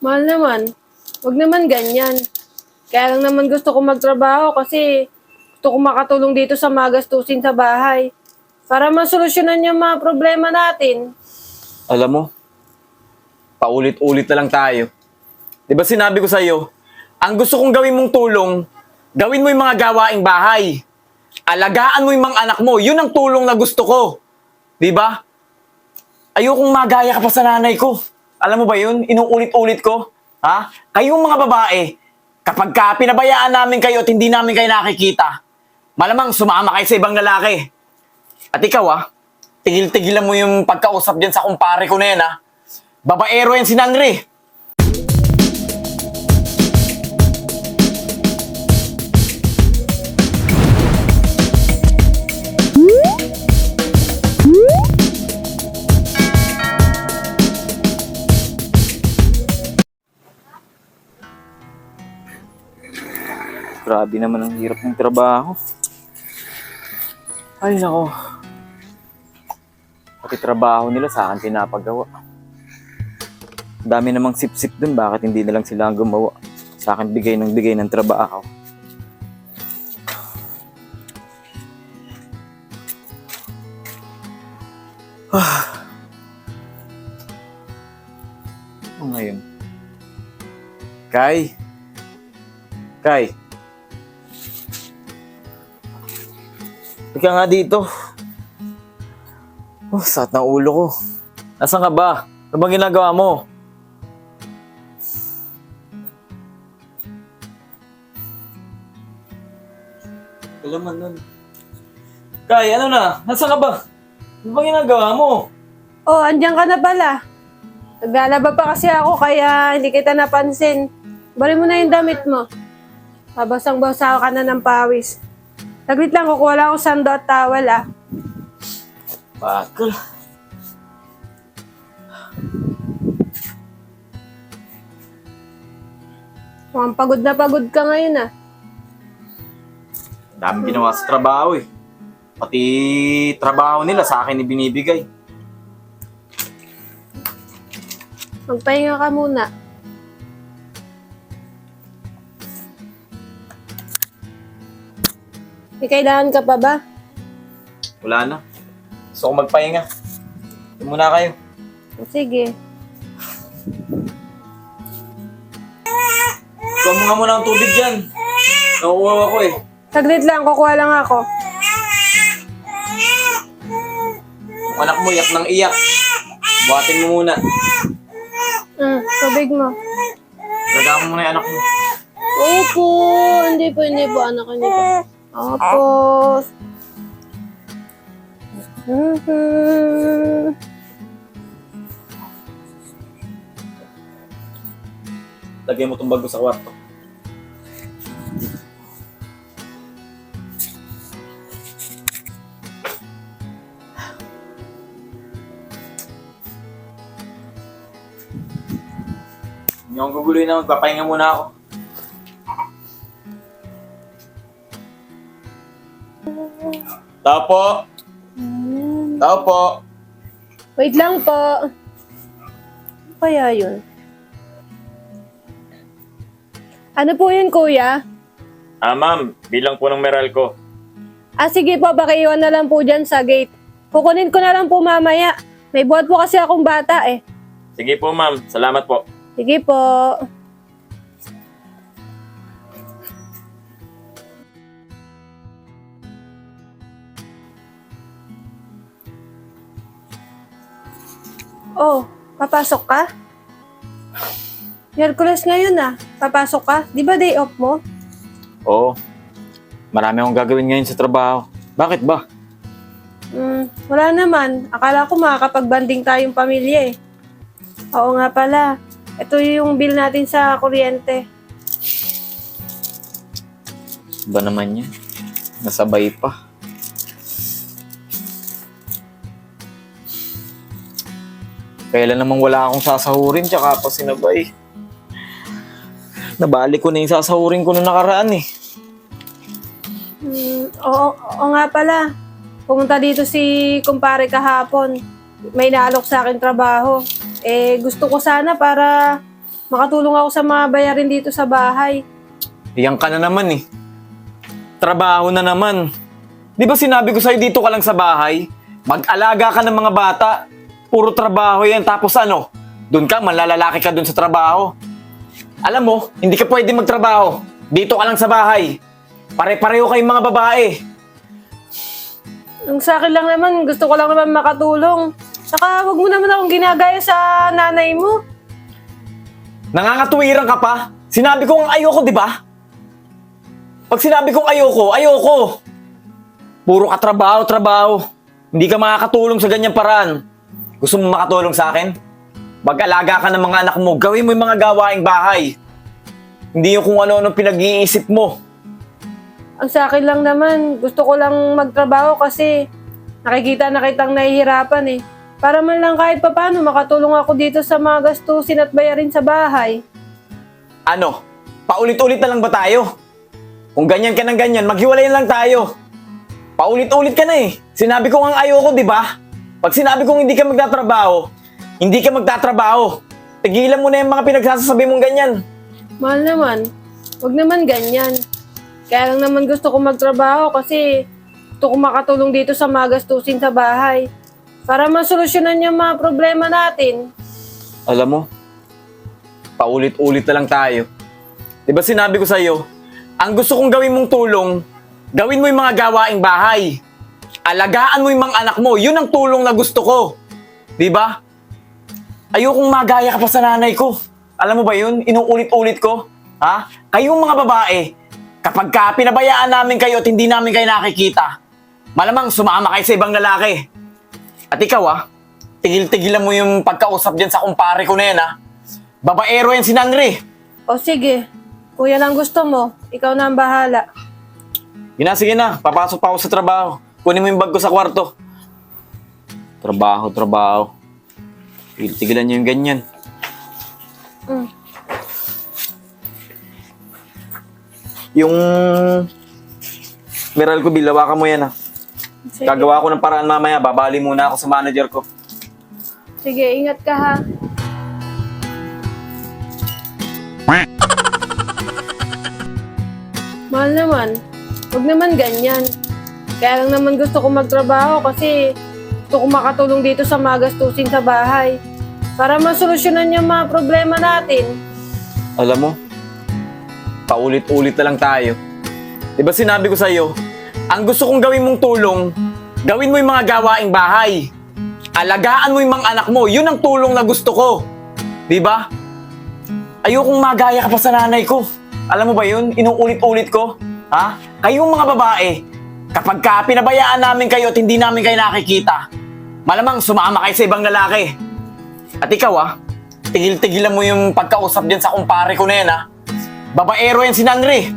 Mahal naman. Huwag naman ganyan. Kaya lang naman gusto ko magtrabaho kasi gusto ko makatulong dito sa mga gastusin sa bahay. Para masolusyonan yung mga problema natin. Alam mo, paulit-ulit na lang tayo. Di ba sinabi ko sa'yo, ang gusto kong gawin mong tulong, gawin mo yung mga gawaing bahay. Alagaan mo yung mga anak mo. Yun ang tulong na gusto ko. Di ba? Ayokong magaya ka pa sa nanay ko. Alam mo ba yun? Inuulit-ulit ko. Ha? Kayong mga babae, kapag ka pinabayaan namin kayo at hindi namin kayo nakikita, malamang sumama kayo sa ibang lalaki. At ikaw ah, tigil-tigilan mo yung pagkausap dyan sa kumpare ko na yan ah. Babaero yan si Nanri. Grabe naman ang hirap ng trabaho. Ay, nako. Pati trabaho nila sa akin pinapagawa. Dami namang sip-sip dun, bakit hindi na lang sila gumawa? Sa akin bigay ng bigay ng trabaho. Ah. Ano ngayon? Kai? Kai? Ika nga dito. Oh, sakit ng ulo ko. Nasaan ka ba? Ano bang ginagawa mo? Alaman nun. Kay, ano na? Nasaan ka ba? Ano bang ginagawa mo? Oh, andyan ka na pala. Naglalaba pa kasi ako kaya hindi kita napansin. Bali mo na yung damit mo. Babasang-basa ka na ng pawis. Saglit lang, kukuha lang ako sando at towel ah. Bakal. Mukhang pagod na pagod ka ngayon ah. Dami ginawa sa trabaho eh. Pati trabaho nila sa akin ibinibigay. Magpahinga ka muna. May kailangan ka pa ba? Wala na. Gusto ko magpahinga. Ito muna kayo. Sige. Kuha mo nga muna tubig dyan. Nakuha ako eh. Saglit lang, kukuha lang ako. Ang anak mo, iyak ng iyak. Buhatin mo muna. Mm, tubig mo. Gagaan mo muna yung anak mo. Opo, hindi po, hindi po, anak hindi po. Opo. Mhm. Lagay mo itong bago sa kwarto. Hindi akong guguloy na magpapahinga muna ako. Tao po! Tao po! Wait lang po. Ano kaya yun? Ano po yun, kuya? Ah, ma'am, bilang po ng meral ko. Ah, sige po, pakiiwan na lang po dyan sa gate. Kukunin ko na lang po mamaya. May buhat po kasi akong bata eh. Sige po, ma'am. Salamat po. Sige po. Oh, papasok ka? Miyerkules ngayon ah. Papasok ka? Di ba day off mo? Oo. Marami akong gagawin ngayon sa trabaho. Bakit ba? Hmm, wala naman. Akala ko makakapag-banding tayong pamilya eh. Oo nga pala. Ito yung bill natin sa kuryente. Ba naman yan? Nasabay pa. Kailan namang wala akong sasahurin tsaka pa sinabay. Nabalik ko na yung sasahurin ko nung nakaraan eh. Hmm, oo, oo nga pala. Pumunta dito si kumpare kahapon. May naalok sa akin trabaho. Eh, gusto ko sana para makatulong ako sa mga bayarin dito sa bahay. Iyan ka na naman eh. Trabaho na naman. Di ba sinabi ko sa'yo dito ka lang sa bahay? Mag-alaga ka ng mga bata. Puro trabaho yan. Tapos ano? Doon ka, malalalaki ka doon sa trabaho. Alam mo, hindi ka pwede magtrabaho. Dito ka lang sa bahay. Pare-pareho kayong mga babae. Ang sa akin lang naman, gusto ko lang naman makatulong. Saka wag mo naman akong ginagaya sa nanay mo. Nangangatuwiran ka pa? Sinabi ko ang ayoko, di ba? Pag sinabi kong ayoko, ayoko. Puro ka trabaho, trabaho. Hindi ka makakatulong sa ganyang paraan. Gusto mo makatulong sa akin? Mag-alaga ka ng mga anak mo. Gawin mo yung mga gawaing bahay. Hindi yung kung ano-ano pinag-iisip mo. Ang sa akin lang naman, gusto ko lang magtrabaho kasi nakikita na kitang nahihirapan eh. Para man lang kahit papano makatulong ako dito sa mga gastusin at bayarin sa bahay. Ano? Paulit-ulit na lang ba tayo? Kung ganyan ka ng ganyan, maghiwalay na lang tayo. Paulit-ulit ka na eh. Sinabi ko ang ayoko, di ba? Pag sinabi kong hindi ka magtatrabaho, hindi ka magtatrabaho. Tigilan mo na yung mga pinagsasasabi mong ganyan. Mahal naman, wag naman ganyan. Kaya lang naman gusto ko magtrabaho kasi gusto ko makatulong dito sa mga gastusin sa bahay. Para masolusyonan yung mga problema natin. Alam mo, paulit-ulit na lang tayo. Di ba sinabi ko sa'yo, ang gusto kong gawin mong tulong, gawin mo yung mga gawaing bahay. Alagaan mo yung mga anak mo, yun ang tulong na gusto ko. Di ba? Ayokong magaya ka pa sa nanay ko. Alam mo ba yun? Inuulit-ulit ko. Ha? Kayong mga babae, kapag ka pinabayaan namin kayo at hindi namin kayo nakikita, malamang sumama kayo sa ibang lalaki. At ikaw ah, tigil-tigilan mo yung pagkausap dyan sa kumpare ko na yan ah. Babaero yan si Nanri. O sige, kung yan ang gusto mo, ikaw na ang bahala. Yun na, sige na. Papasok pa ako sa trabaho. Kunin mo yung bag ko sa kwarto. Trabaho, trabaho. Tigil-tigilan niyo yung ganyan. Mm. Yung... Meral ko, bilawa ka mo yan ah. Sige, Gagawa ko ng paraan mamaya. Babali muna ako sa manager ko. sige ingat ka ha. Mahal naman, wag naman ganyan. Kaya lang naman gusto ko magtrabaho kasi gusto ko makatulong dito sa mga gastusin sa bahay. Para masolusyonan yung mga problema natin. Alam mo, paulit-ulit na lang tayo. Di ba sinabi ko sa'yo, ang gusto kong gawin mong tulong, gawin mo yung mga gawaing bahay. Alagaan mo yung mga anak mo, yun ang tulong na gusto ko. Di ba? Ayokong magaya ka pa sa nanay ko. Alam mo ba yun? Inuulit-ulit ko. Ha? Kayong mga babae, kapag ka pinabayaan namin kayo at hindi namin kayo nakikita, malamang sumama kayo sa ibang lalaki. At ikaw ah, tigil-tigilan mo yung pagkausap dyan sa kumpare ko na yan ah. Babaero yan si Nanri.